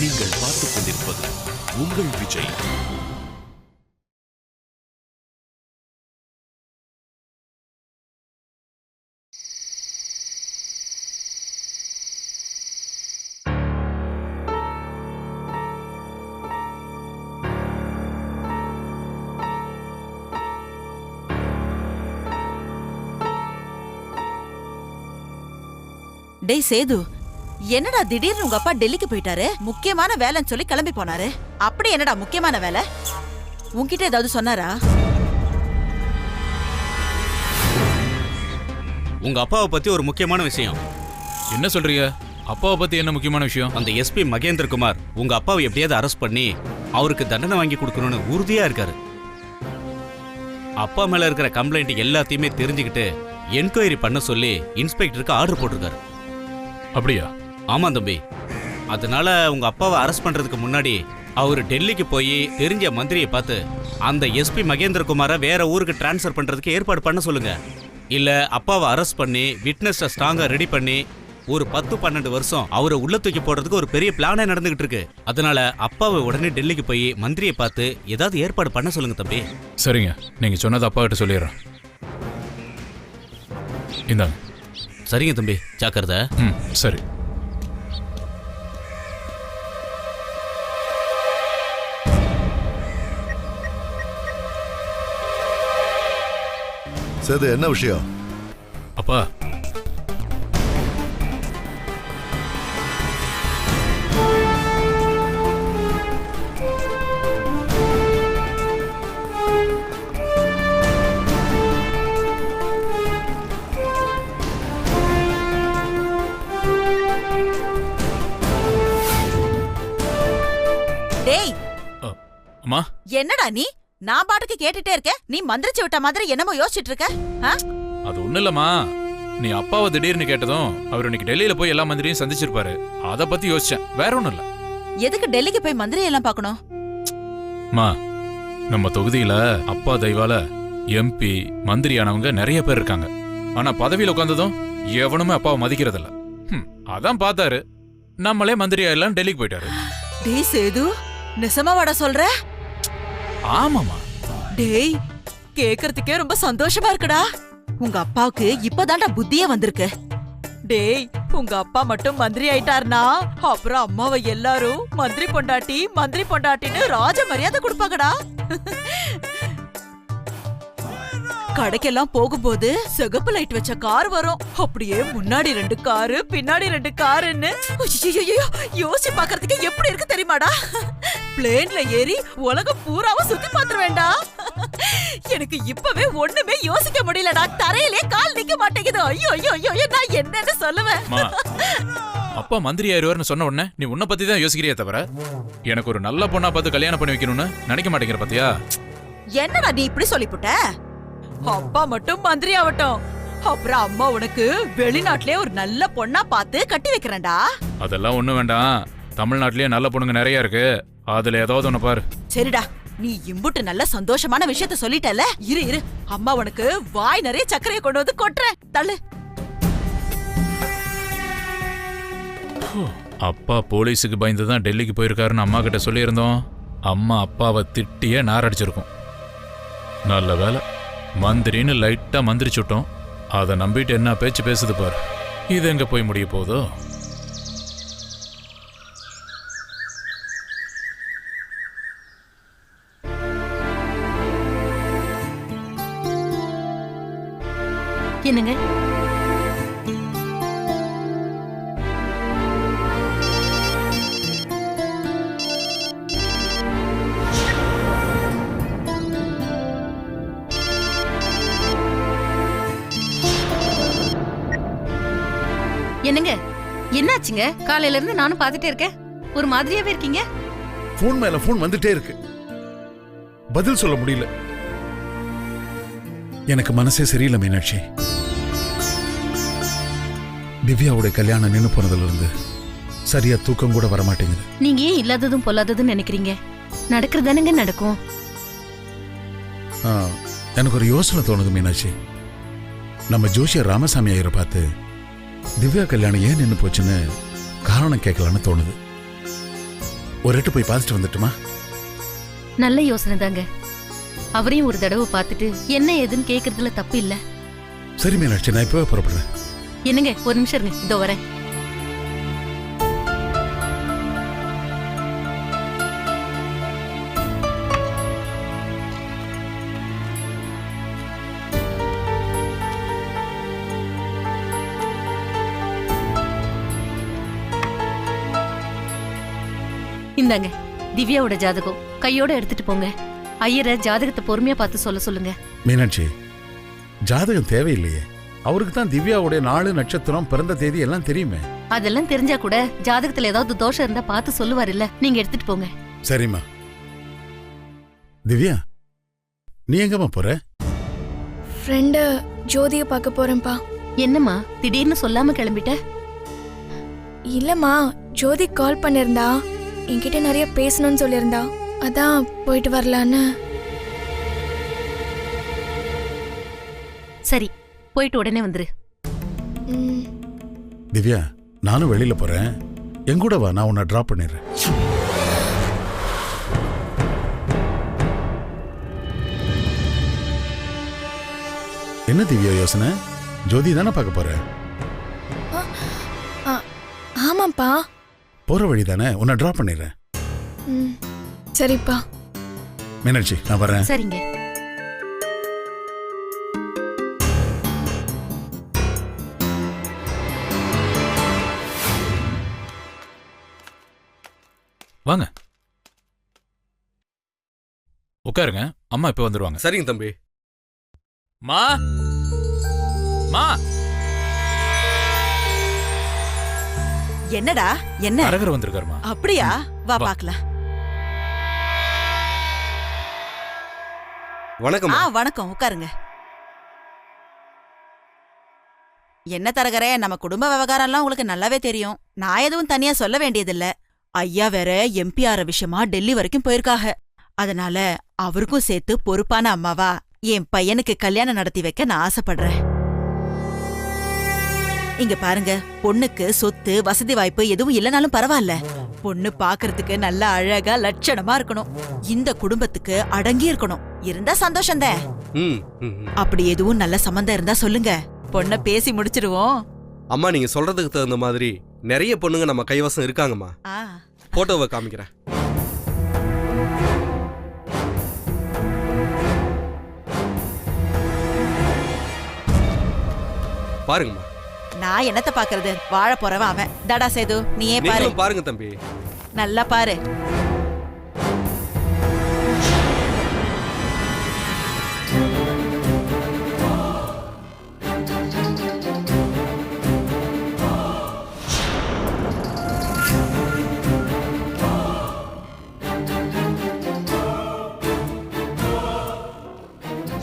நீங்கள் பார்த்துக் கொண்டிருப்பது உங்கள் விஜய். டேய் சேது என்னடா திடீர்னு உங்க அப்பா டெல்லிக்கு போயிட்டாரு? முக்கியமான வேலைன்னு சொல்லி கிளம்பி போனாரு. அப்படி என்னடா முக்கியமான வேலை? உன்கிட்ட ஏதாவது சொன்னாரா? உங்க அப்பாவை பத்தி ஒரு முக்கியமான விஷயம். என்ன சொல்றீங்க? அப்பாவை பத்தி என்ன முக்கியமான விஷயம்? அந்த எஸ்பி மகேந்திரகுமார் உங்க அப்பாவை எப்படியாவது அரெஸ்ட் பண்ணி அவருக்கு தண்டனை வாங்கி கொடுக்கணும்னு உறுதியா இருக்காரு. அப்பா மேல இருக்கிற கம்ப்ளைண்ட் எல்லாத்தையுமே தெரிஞ்சுக்கிட்டு என்கொயரி பண்ண சொல்லி இன்ஸ்பெக்டருக்கு ஆர்டர் போட்டிருக்காரு. அப்படியா? ஆமா தம்பி. அதனால உங்க அப்பாவை அரெஸ்ட் பண்றதுக்கு முன்னாடி அவர் டெல்லிக்கு போய் தெரிஞ்ச மந்திரியை பார்த்து அந்த எஸ்பி மகேந்திரகுமாரை வேற ஊருக்கு டிரான்ஸ்ஃபர் பண்றதுக்கு ஏற்பாடு பண்ண சொல்லுங்க. இல்ல அப்பாவை அரெஸ்ட் பண்ணி விட்னஸை ஸ்ட்ராங்கா ரெடி பண்ணி ஒரு பத்து பன்னெண்டு வருஷம் அவரை உள்ள தூக்கி போடுறதுக்கு ஒரு பெரிய பிளானே நடந்துகிட்டு இருக்கு. அதனால அப்பாவை உடனே டெல்லிக்கு போய் மந்திரியை பார்த்து ஏதாவது ஏற்பாடு பண்ண சொல்லுங்க தம்பி. சரிங்க. நீங்க சொன்னது அப்பா கிட்ட சொல்லிடுறேன். இந்தாங்க. சரிங்க தம்பி. ஜாக்கிரதை. ம் சரி. சேது என்ன விஷயம்? அப்பா. டேய். அம்மா. என்னடா நீ? நான் பாட்டுக்கு கேட்டுட்டே இருக்கேன். நீ மந்திரிச்சு விட்ட மாதிரி என்னமோ யோசிச்சுட்டு இருக்க? அது ஒண்ணும் இல்லம்மா. நீ அப்பாவை திடீர்னு கேட்டதும் அவர் இன்னைக்கு டெல்லியில போய் எல்லா மந்திரியும் சந்திச்சிருப்பாரு. அத பத்தி யோசிச்சேன். வேற ஒண்ணும் இல்ல. எதுக்கு டெல்லிக்கு போய் மந்திரி எல்லாம் பார்க்கணும்? அம்மா நம்ம தொகுதியில அப்பா தெய்வால எம்பி மந்திரி ஆனவங்க நிறைய பேர் இருக்காங்க. ஆனா பதவியில உட்கார்ந்ததும் எவனுமே அப்பாவை மதிக்கிறதில்ல. அதான் பார்த்தாரு. நம்மளே மந்திரி ஆயிடலாம் டெல்லிக்கு போயிட்டாரு. டேய் சேது நிசமாவாடா சொல்ற? ஆமாமா டேய் கேக்குறதுக்கே ரொம்ப சந்தோஷமா இருக்குடா. உங்க அப்பாவுக்கு இப்பதான்டா புத்தியே வந்திருக்கு. டேய் உங்க அப்பா மட்டும் மந்திரி ஆயிட்டார்னா அப்புறம் அம்மாவை எல்லாரும் மந்திரி பொண்டாட்டி மந்திரி பொண்டாட்டின்னு ராஜ மரியாதை கொடுப்பாங்கடா. கடைக்கெல்லாம் போகும்போது சிகப்பு லைட் வச்ச கார் வரும். அப்படியே முன்னாடி ரெண்டு காரு பின்னாடி ரெண்டு காருன்னு யோசிச்சு பாக்குறதுக்கு எப்படி இருக்கு தெரியுமாடா? பிளேன்ல ஏறி உலகம் பூராவும் சுத்தி பாத்துருவேண்டா எனக்கு இப்பவே ஒண்ணுமே யோசிக்க முடியலடா. தரையிலே கால் நிக்க மாட்டேங்குது. ஐயோ ஐயோ ஐயோ நான் என்னன்னு சொல்லுவேன். அப்பா மந்திரி ஆயிருவார்னு சொன்ன உடனே நீ உன்னை பத்தி தான் யோசிக்கிறியே தவிர எனக்கு ஒரு நல்ல பொண்ணா பார்த்து கல்யாணம் பண்ணி வைக்கணும்னு நினைக்க மாட்டேங்கிற பாத்தியா? என்னடா நீ இப்படி சொல்லிப்புட்ட? அப்பா மட்டும் மந்திரி ஆகட்டும் அப்புறம் அம்மா உனக்கு வெளிநாட்டிலே ஒரு நல்ல பொண்ணா பார்த்து கட்டி வைக்கிறேன்டா. அதெல்லாம் ஒண்ணும் வேண்டாம். தமிழ்நாட்டிலேயே நல்ல பொண்ணுங்க நிறைய இருக்கு. அதுல ஏதாவது ஒண்ணு பாரு. சரிடா நீ இம்புட்டு நல்ல சந்தோஷமான விஷயத்த சொல்லிட்டல இரு இரு. அம்மா உனக்கு வாய் நிறைய சர்க்கரையை கொண்டு வந்து கொட்டுறேன். தள்ளு. அப்பா போலீஸுக்கு பயந்து தான் டெல்லிக்கு போயிருக்காருன்னு அம்மா கிட்ட சொல்லியிருந்தோம். அம்மா அப்பாவை திட்டியே நாரடிச்சிருக்கும். நல்ல வேலை. மந்திரின்னு லைட்டா மந்திரிச்சுட்டோம் அதை நம்பிட்டு என்ன பேச்சு பேசுது பாரு. இது எங்க போய் முடிய போதோ என்னங்க என்னங்க? என்னாச்சுங்க காலையில இருந்து நானும் பார்த்துட்டே இருக்கேன். ஒரு மாதிரியாவே இருக்கீங்க. ஃபோன் மேல ஃபோன் வந்துட்டே இருக்கு. பதில் சொல்ல முடியல. எனக்கு மனசே சரியில்லை மீனாட்சி. திவ்யாவுடைய கல்யாணம் நின்னு போனதுல இருந்து சரியா தூக்கம் கூட வர மாட்டேங்குது நீங்க ஏன் இல்லாததும் பொல்லாததும் நினைக்கிறீங்க? நடக்கிறதானுங்க நடக்கும். ஆ, எனக்கு ஒரு யோசனை தோணுது மீனாட்சி. நம்ம ஜோஷியர் ராமசாமி ஐயரை பார்த்து திவ்யா கல்யாணம் ஏன் நின்னு போச்சுன்னு காரணம் கேட்கலான்னு தோணுது. ஒரு எட்டு போய் பார்த்துட்டு வந்துட்டுமா? நல்ல யோசனை தாங்க. அவரையும் ஒரு தடவை பார்த்துட்டு என்ன ஏதுன்னு கேக்குறதுல தப்பு இல்ல. சரி மீனாட்சி நான் இப்பவே புறப்படுறேன். என்னங்க ஒரு நிமிஷம் இருங்க. இதோ வரேன். இந்தாங்க. திவ்யாவோட ஜாதகம். கையோட எடுத்துட்டு போங்க. ஐயரை ஜாதகத்தை பொறுமையா பார்த்து சொல்ல சொல்லுங்க. மீனாட்சி ஜாதகம் தேவையில்லையே. அவருக்கு தான் திவ்யாவுடைய நாலு நட்சத்திரம் பிறந்த தேதி எல்லாம் தெரியுமே. அதெல்லாம் தெரிஞ்சா கூட ஜாதகத்துல ஏதாவது தோஷம் இருந்தா பார்த்து சொல்லுவார் இல்ல நீங்க எடுத்துட்டு போங்க. சரிம்மா. திவ்யா நீ எங்கம்மா போற? ஃப்ரெண்டு ஜோதியை பார்க்க போறேன்ப்பா. என்னம்மா திடீர்னு சொல்லாம கிளம்பிட்ட? இல்லம்மா ஜோதி கால் பண்ணிருந்தா. என்கிட்ட நிறைய பேசணும்னு சொல்லியிருந்தா அதான் போயிட்டு வரலான்னு. சரி போயிட்டு உடனே வந்துரு. திவ்யா நானும் வெளியில போறேன். என் கூட வா நான் உன்னை டிராப் பண்ணிடுறேன். என்ன திவ்யா யோசனை? ஜோதி தானே பார்க்க போற? ஆ, ஆமாப்பா. போற வழி தானே? உன்னை டிராப் பண்ணிடுறேன். ம், சரிப்பா. மீனாட்சி நான் வரேன் சரிங்க. வாங்க. உட்காருங்க. அம்மா இப்போ வந்துருவாங்க. சரிங்க தம்பி. மா. மா. என்னடா? என்ன? அரகர் வந்திருக்காருமா? அப்படியா? வா. பாக்கலாம். வணக்கம். ஆ வணக்கம். உட்காருங்க. என்ன தரகரே நம்ம குடும்ப விவகாரம்லாம் உங்களுக்கு நல்லாவே தெரியும். நான் எதுவும் தனியா சொல்ல வேண்டியதில்ல. ஐயா வேற எம்பி ஆற விஷயமா டெல்லி வரைக்கும் போயிருக்காக. அதனால அவருக்கும் சேர்த்து பொறுப்பான அம்மாவா என் பையனுக்கு கல்யாணம் நடத்தி வைக்க நான் ஆசைப்படுறேன். இங்க பாருங்க பொண்ணுக்கு சொத்து வசதி வாய்ப்பு எதுவும் இல்லைனாலும் பரவாயில்ல. பொண்ணு பாக்குறதுக்கு நல்ல அழகா லட்சணமா இருக்கணும். இந்த குடும்பத்துக்கு அடங்கி இருக்கணும். இருந்தா சந்தோஷம்தான் ம் ம், ம். அப்படி எதுவும் நல்ல சம்மந்தம் இருந்தா சொல்லுங்க. பொண்ண பேசி முடிச்சிடுவோம் அம்மா நீங்க சொல்றதுக்கு தகுந்த மாதிரி நிறைய பொண்ணுங்க நம்ம கைவசம் இருக்காங்கம்மா. ஆ, போட்டோவை காமிக்கிறேன். பாருங்கம்மா. நான் என்னத்த பாக்குறது? வாழ போறவன் அவன். தடா சேது நீயே பாரு. பாருங்க தம்பி. நல்லா பாரு.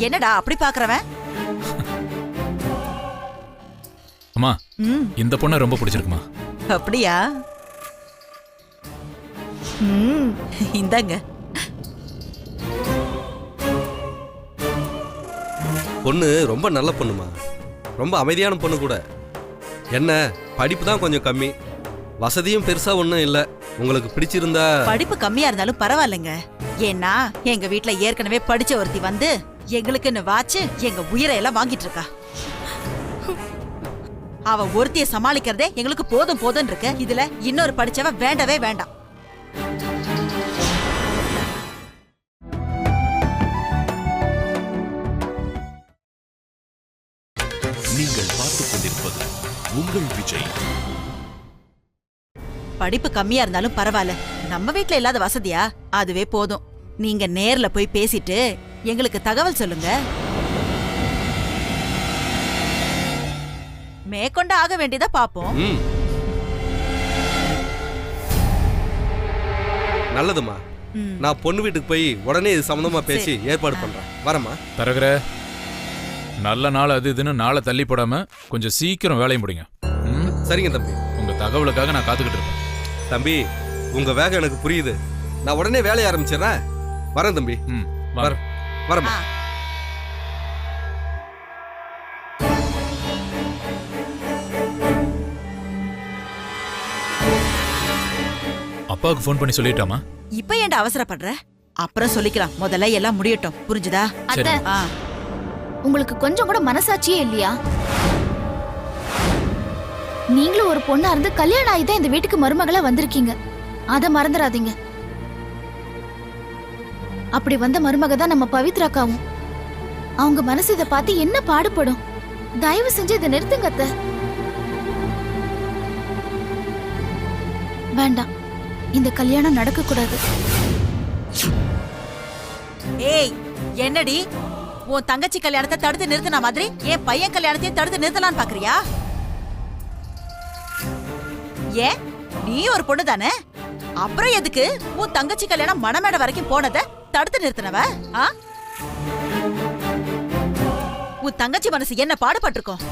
என்னடா அப்படி பாக்குறவன்? இந்த பொண்ணை ரொம்ப பிடிச்சிருக்குமா? அப்படியா? ம். இந்தாங்க. பொண்ணு ரொம்ப நல்ல பொண்ணுமா. ரொம்ப அமைதியான பொண்ணு கூட. என்ன படிப்பு தான் கொஞ்சம் கம்மி. வசதியும் பெருசா ஒன்றும் இல்லை. உங்களுக்கு பிடிச்சிருந்தா படிப்பு கம்மியா இருந்தாலும் பரவாயில்லைங்க. ஏன்னா எங்க வீட்ல ஏற்கனவே படிச்ச ஒருத்தி வந்து எங்களுக்குன்னு வாச்சு எங்க உயிரை எல்லாம் வாங்கிட்டு இருக்கா. அவ ஒருத்திய சமாளிக்கிறதே எங்களுக்கு போதும் போதும் இருக்கு. இதுல இன்னொரு படிச்சவ வேண்டவே வேண்டாம். நீங்கள் பார்த்துக் கொண்டிருப்பது உங்கள் விஜய். படிப்பு கம்மியா இருந்தாலும் பரவாயில்ல. நம்ம வீட்ல இல்லாத வசதியா? அதுவே போதும். நீங்க நேர்ல போய் பேசிட்டு எங்களுக்கு தகவல் சொல்லுங்க. மேற்கொண்டு ஆக வேண்டியதா பாப்போம் ம். நல்லதும்மா. ம். நான் பொண்ணு வீட்டுக்கு போய் உடனே இது சம்மந்தமா பேசி ஏற்பாடு பண்றேன். வரேம்மா. தரகர நல்ல நாள் அது இதுன்னு நாளை தள்ளி போடாம கொஞ்சம் சீக்கிரம் வேலையை முடிங்க. ம்? சரிங்க தம்பி. உங்க தகவலுக்காக நான் காத்துக்கிட்டு இருப்பேன் தம்பி உங்க வேகம் எனக்கு புரியுது. நான் உடனே வேலைய ஆரம்பிச்சிடுறேன். வரேன் தம்பி. ம். வரேன். வரேம்மா. அப்பாவுக்கு ஃபோன் பண்ணி சொல்லிட்டாமா? இப்ப ஏன்டா அவசரப்படுற? அப்புறம் சொல்லிக்கலாம். முதல்ல எல்லாம் முடியட்டும். புரிஞ்சுதா. அத்தை ஆ. உங்களுக்கு கொஞ்சம் கூட மனசாட்சியே இல்லையா? நீங்களும் ஒரு பொண்ணா இருந்து கல்யாணம் ஆகி தான் இந்த வீட்டுக்கு மருமகளா வந்திருக்கீங்க. அத மறந்துடாதீங்க. அப்படி வந்த மருமக தான் நம்ம பவித்ராக்காவும் அவங்க மனசு இதை பார்த்து என்ன பாடுபடும்? தயவு செஞ்சு இதை நிறுத்துங்க அத்தை. வேண்டாம். இந்த கல்யாணம் நடக்க கூடாது ஏய் என்னடி? உன் தங்கச்சி கல்யாணத்தை தடுத்து நிறுத்தின மாதிரி என் பையன் கல்யாணத்தையும் தடுத்து நிறுத்தலாம்னு பாக்குறியா? ஏன்? நீ ஒரு பொண்ணு தானே? அப்புறம் எதுக்கு உன் தங்கச்சி கல்யாணம் மணமேட வரைக்கும் போனத தடுத்து நிறுத்தினவ? ஆ? உன் தங்கச்சி மனசு என்ன பாடுபட்டிருக்கோம்?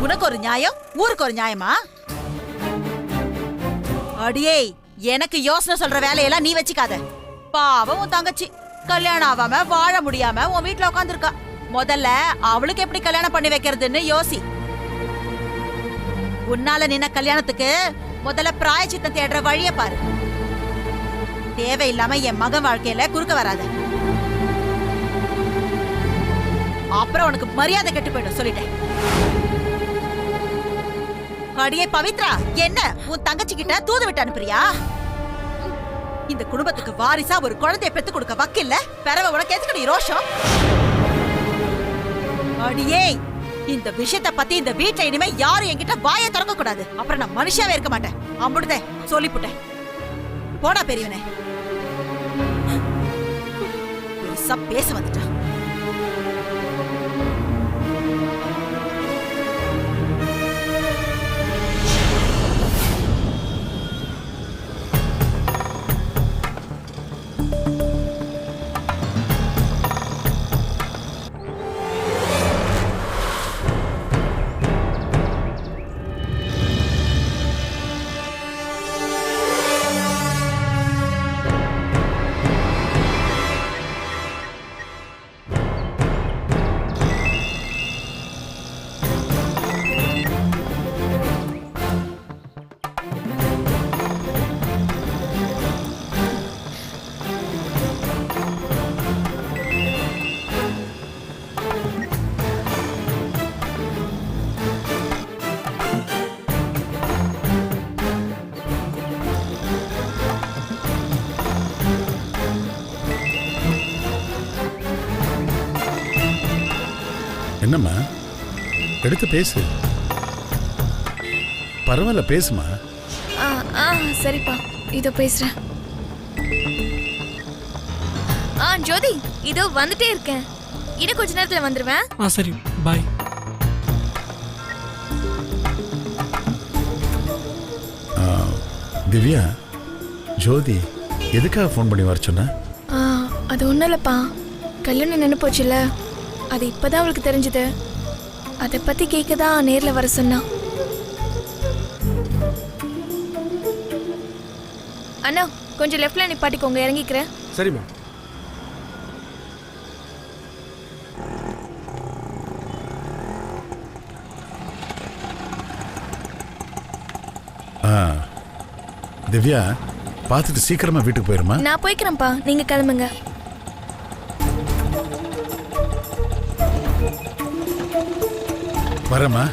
உனக்கு ஒரு நியாயம் ஊருக்கு ஒரு நியாயமா? அடியே எனக்கு யோசனை சொல்ற வேலையெல்லாம் நீ வச்சுக்காத. பாவம் உன் தங்கச்சி. கல்யாணம் ஆகாம வாழ முடியாம உன் வீட்டுல உட்காந்துருக்கா முதல்ல அவளுக்கு எப்படி கல்யாணம் பண்ணி வைக்கிறதுன்னு யோசி. உன்னால நின்ன கல்யாணத்துக்கு முதல்ல பிராயச்சித்தம் தேடுற வழிய பாரு. தேவையில்லாம என் மகன் வாழ்க்கையில குறுக்க வராத. அப்புறம் உனக்கு மரியாதை கெட்டு போயிடும் சொல்லிட்டேன். அடியே பவித்ரா என்ன? உன் தங்கச்சி கிட்ட தூது விட்டு அனுப்புறியா? இந்த குடும்பத்துக்கு வாரிசா ஒரு குழந்தைய பெத்து கொடுக்க வக்கில்ல? பெறவ உனக்கு எதுக்கடி ரோஷம்? அடியே இந்த விஷயத்த பத்தி இந்த வீட்டுல இனிமே யாரும் என்கிட்ட வாயை திறக்க கூடாது. அப்புறம் நான் மனுஷாவே இருக்க மாட்டேன். அம்புடுதே சொல்லிப்புட்டேன். போடா பெரியவனே. பேச வந்துட்டான் என்னம்மா? எடுத்து பேசு. பரவாயில்ல பேசுமா? ஆ ஆ சரிப்பா. இதோ பேசுறேன். ஆ ஜோதி இதோ வந்துட்டே இருக்கேன். இன்னும் கொஞ்ச நேரத்துல வந்துருவேன். ஆ சரி. பாய் திவ்யா ஜோதி எதுக்காக ஃபோன் பண்ணி வர சொன்ன? ஆ அது ஒன்றும் இல்லைப்பா. கல்யாணம் நின்று போச்சுல அது இப்போதான் அவளுக்கு தெரிஞ்சது. அதை பற்றி கேட்க தான் நேரில் வர சொன்னா. அண்ணா கொஞ்சம் லெஃப்டில் நிப்பாட்டிக்கோங்க இறங்கிக்கிறேன். சரிம்மா ஆ திவ்யா பார்த்துட்டு சீக்கிரமா வீட்டுக்கு போயிருமா? நான் போய்க்கிறேன்ப்பா நீங்கள் கிளம்புங்க. வரேம்மா.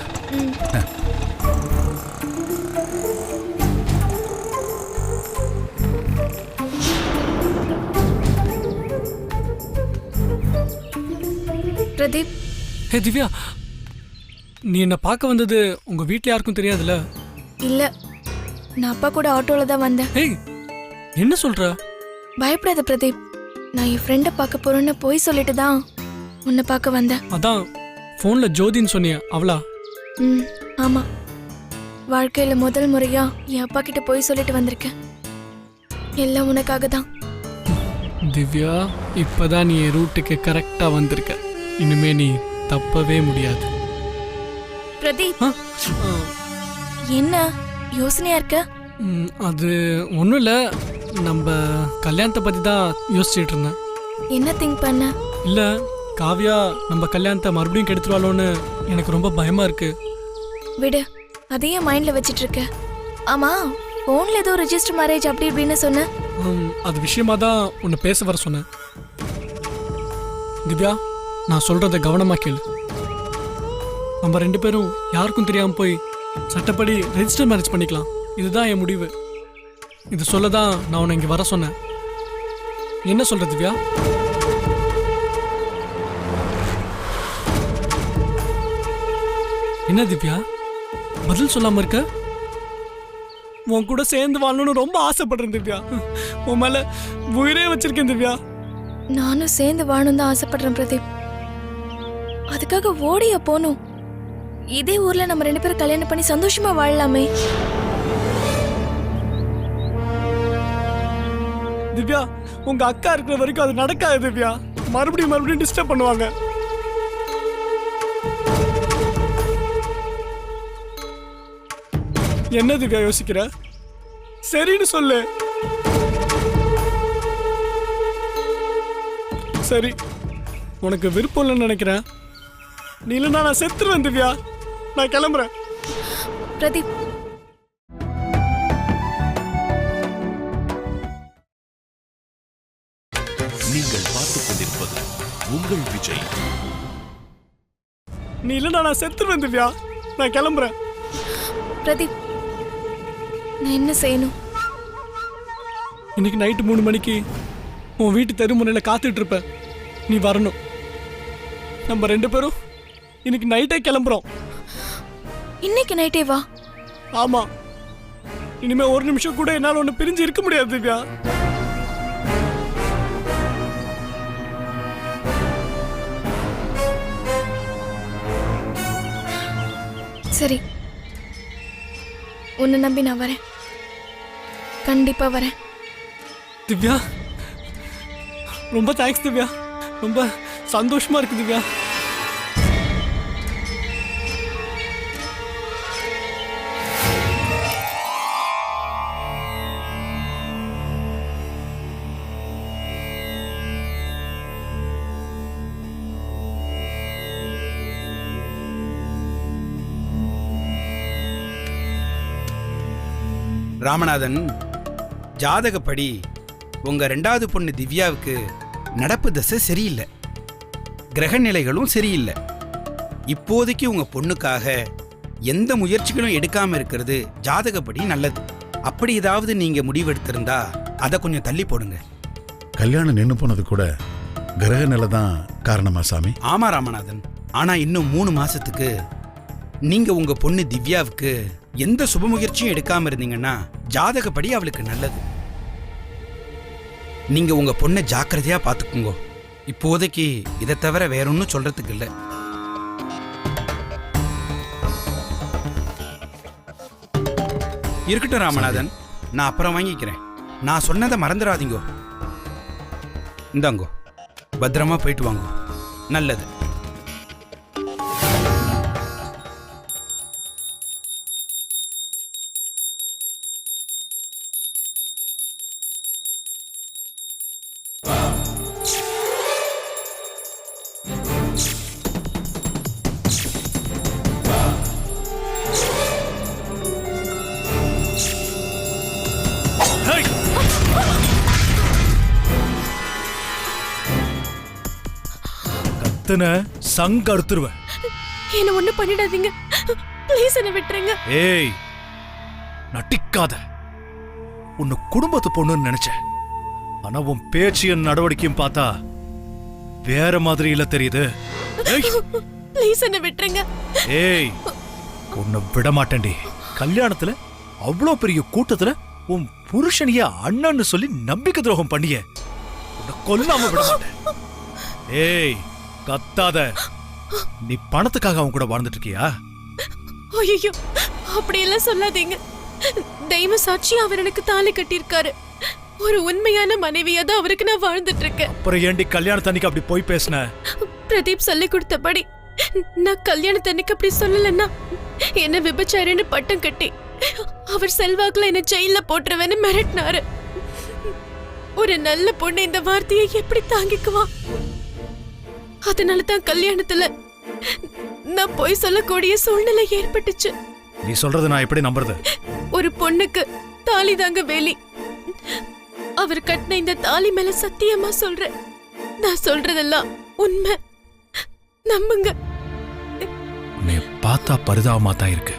பிரதீப். ஹே திவ்யா நீ என்னை பார்க்க வந்தது உங்க வீட்ல யாருக்கும் தெரியாதுல்ல? இல்லை நான் அப்பா கூட ஆட்டோவில் தான் வந்தேன். ஏய் என்ன சொல்ற? பயப்படாத பிரதீப் நான் என் ஃப்ரெண்டை பார்க்க போறேன்னு போய் சொல்லிட்டு தான் உன்னை பார்க்க வந்தேன். அதான் ஃபோன்ல ஜோதின்னு சொன்னிய அவளா? ம் ஆமாம் வாழ்க்கையில் முதல் முறையா என் அப்பா கிட்ட போய் சொல்லிட்டு வந்திருக்கேன். எல்லாம் உனக்காக தான் திவ்யா இப்பதான் நீ என் ரூட்டுக்கு கரெக்டா வந்திருக்க. இனிமே நீ தப்பவே முடியாது. பிரதீப். ஆ, ஆ, என்ன? யோசனையா இருக்க? ம், அது ஒன்றும் இல்லை. நம்ம கல்யாணத்தை பற்றி தான் யோசிச்சுட்டு இருந்தேன். என்ன திங்க் பண்ண? இல்லை காவ்யா நம்ம கல்யாணத்தை மறுபடியும் கெடுத்துருவாளோன்னு எனக்கு ரொம்ப பயமா இருக்கு. விடு அதையே மைண்ட்ல வச்சிட்டு இருக்க ஆமா ஃபோன்ல ஏதோ ரெஜிஸ்டர் மேரேஜ் அப்படி இப்படின்னு சொன்ன. ஹம், அது விஷயமா தான் உன்னை பேச வர சொன்னேன். திவ்யா நான் சொல்றத கவனமா கேளு. நம்ம ரெண்டு பேரும் யாருக்கும் தெரியாம போய் சட்டப்படி ரெஜிஸ்டர் மேரேஜ் பண்ணிக்கலாம். இதுதான் என் முடிவு. இது சொல்ல தான் நான் உன்னை இங்க வர சொன்னேன். என்ன சொல்ற திவ்யா? என்ன திவ்யா? பதில் சொல்லாம இருக்க? உன் கூட சேர்ந்து வாழணும்னு ரொம்ப ஆசைப்படுறேன் திவ்யா. உன் மேல உயிரே வச்சிருக்கேன் திவ்யா. நானும் சேர்ந்து வாழணும் தான் ஆசைப்படுறேன் பிரதீப். அதுக்காக ஓடியா போகணும். இதே ஊர்ல நம்ம ரெண்டு பேரும் கல்யாணம் பண்ணி சந்தோஷமா வாழலாமே. திவ்யா உங்க அக்கா இருக்கிற வரைக்கும் அது நடக்காது திவ்யா. மறுபடியும் மறுபடியும் டிஸ்டர்ப் பண்ணுவாங்க. என்ன திவ்யா யோசிக்கிற? சரின்னு சொல்லு. சரி உனக்கு விருப்பம் இல்லைன்னு நினைக்கிறேன். நீ இல்லைன்னா நான் செத்துருவேன் திவ்யா. நான் கிளம்புறேன். பிரதீப். நீங்கள் பார்த்துக் கொண்டிருப்பது உங்கள் விஜய். நீ இல்லைன்னா நான் செத்துருவேன் திவ்யா. நான் கிளம்புறேன். பிரதீப். நான் என்ன செய்யணும்? இன்னைக்கு நைட்டு மூணு மணிக்கு உன் வீட்டு தெருமுனையில் காத்துட்டு இருப்ப. நீ வரணும். நம்ம ரெண்டு பேரும் இன்னைக்கு நைட்டே கிளம்புறோம். இன்னைக்கு நைட்டே வா. ஆமா. இனிமே ஒரு நிமிஷம் கூட என்னால ஒண்ணு பிரிஞ்சு இருக்க முடியாது திவ்யா. சரி. உன்னை நம்பி நான் வரேன். கண்டிப்பா வரேன். திவ்யா ரொம்ப தேங்க்ஸ் திவ்யா. ரொம்ப சந்தோஷமா இருக்கு திவ்யா. ராமநாதன் ஜாதகப்படி உங்க ரெண்டாவது பொண்ணு திவ்யாவுக்கு நடப்பு தசை சரியில்லை. கிரக நிலைகளும் சரியில்லை. இப்போதைக்கு உங்க பொண்ணுக்காக எந்த முயற்சிகளும் எடுக்காம இருக்கிறது ஜாதகப்படி நல்லது. அப்படி ஏதாவது நீங்க முடிவெடுத்திருந்தா அதை கொஞ்சம் தள்ளி போடுங்க. கல்யாணம் நின்று போனது கூட கிரக நிலை தான் காரணமா சாமி? ஆமா ராமநாதன். ஆனா இன்னும் மூணு மாசத்துக்கு நீங்க உங்க பொண்ணு திவ்யாவுக்கு எந்த சுப முயற்சியும் எடுக்காம இருந்தீங்கன்னா ஜாதகப்படி அவளுக்கு நல்லது. நீங்க உங்க பொண்ணை ஜாக்கிரதையா பாத்துக்குங்க. இப்போதைக்கு இதை தவிர வேற ஒன்றும் சொல்றதுக்கு இல்லை. இருக்கட்டும் ராமநாதன் நான் அப்புறம் வாங்கிக்கிறேன். நான் சொன்னதை மறந்துடாதீங்கோ. இந்தாங்கோ பத்திரமா போயிட்டு வாங்கோ. நல்லது. கத்துன சங்க அறுத்துருவேன். என்ன ஒண்ணு பண்ணிடாதீங்க. ப்ளீஸ் என்ன விட்டுருங்க. ஏய் நட்டிக்காத. உன்னை குடும்பத்து பொண்ணுன்னு நினைச்சேன். ஆனா உன் பேச்சியும் நடவடிக்கையும் பார்த்தா வேற மாதிரி இல்ல தெரியுது. ப்ளீஸ் என்ன விட்டுருங்க. ஏய் உன்னை விட மாட்டேன்டி கல்யாணத்துல அவ்வளோ பெரிய கூட்டத்துல உன் புருஷனைய அண்ணன்னு சொல்லி நம்பிக்கை துரோகம் பண்ணிய. உன்னை கொல்லாம விட மாட்டேன் ஏய் கத்தாத. நீ பணத்துக்காக அவன் கூட வாழ்ந்துட்டு இருக்கியா ஐயோ அப்படியெல்லாம் சொல்லாதீங்க. தெய்வ சாட்சி அவர் எனக்கு தாலி கட்டியிருக்காரு. ஒரு உண்மையான மனைவியா தான் அவருக்கு நான் வாழ்ந்துட்டு இருக்கேன் அப்புறம் ஏண்டி கல்யாணத்தன்னைக்கு அப்படி போய் பேசின? பிரதீப் சொல்லி கொடுத்தபடி நான் கல்யாணத்தன்னைக்கு அப்படி சொல்லலன்னா என்ன விபச்சாரின்னு பட்டம் கட்டி அவர் செல்வாக்குல என்ன ஜெயில போட்டுருவேன்னு மிரட்டினாரு. ஒரு நல்ல பொண்ணு இந்த வார்த்தையை எப்படி தாங்கிக்குவா அதனால தான் கல்யாணத்துல நான் போய் சொல்லக்கூடிய சூழ்நிலை ஏற்பட்டுச்சு. நீ சொல்றது நான் எப்படி நம்புறது? ஒரு பொண்ணுக்கு தாலி தாங்க வேலி. அவர் கட்டின இந்த தாலி மேல சத்தியமா சொல்றேன். நான் சொல்றதெல்லாம் உண்மை. நம்புங்க. உன்னை பார்த்தா பரிதாபமா தான் இருக்கு.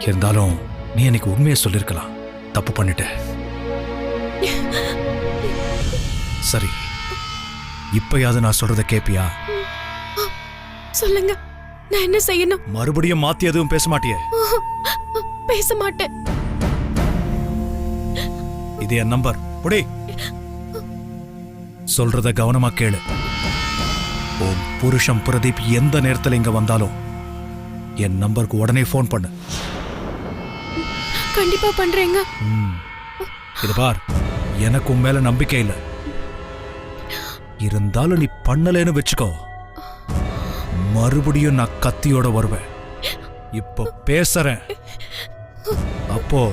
இருந்தாலும் நீ எனக்கு உண்மையை சொல்லிருக்கலாம். தப்பு பண்ணிட்ட. சரி. இப்பயாவது நான் சொல்றத கேப்பியா? சொல்லுங்க. நான் என்ன செய்யணும்? மறுபடியும் மாத்தி எதுவும் பேச மாட்டியே? பேச மாட்டேன். இது என் நம்பர். புடி. சொல்றத கவனமா கேளு. உன் புருஷன் பிரதீப் எந்த நேரத்துல இங்க வந்தாலும் என் நம்பருக்கு உடனே ஃபோன் பண்ணு. கண்டிப்பா பண்றேங்க. இது பார் எனக்கு உன் மேல நம்பிக்கை இல்ல. இருந்தாலும் நீ பண்ணலைன்னு வச்சுக்கோ. மறுபடியும் நான் கத்தியோட வருவேன். இப்போ பேசுறேன். அப்போ.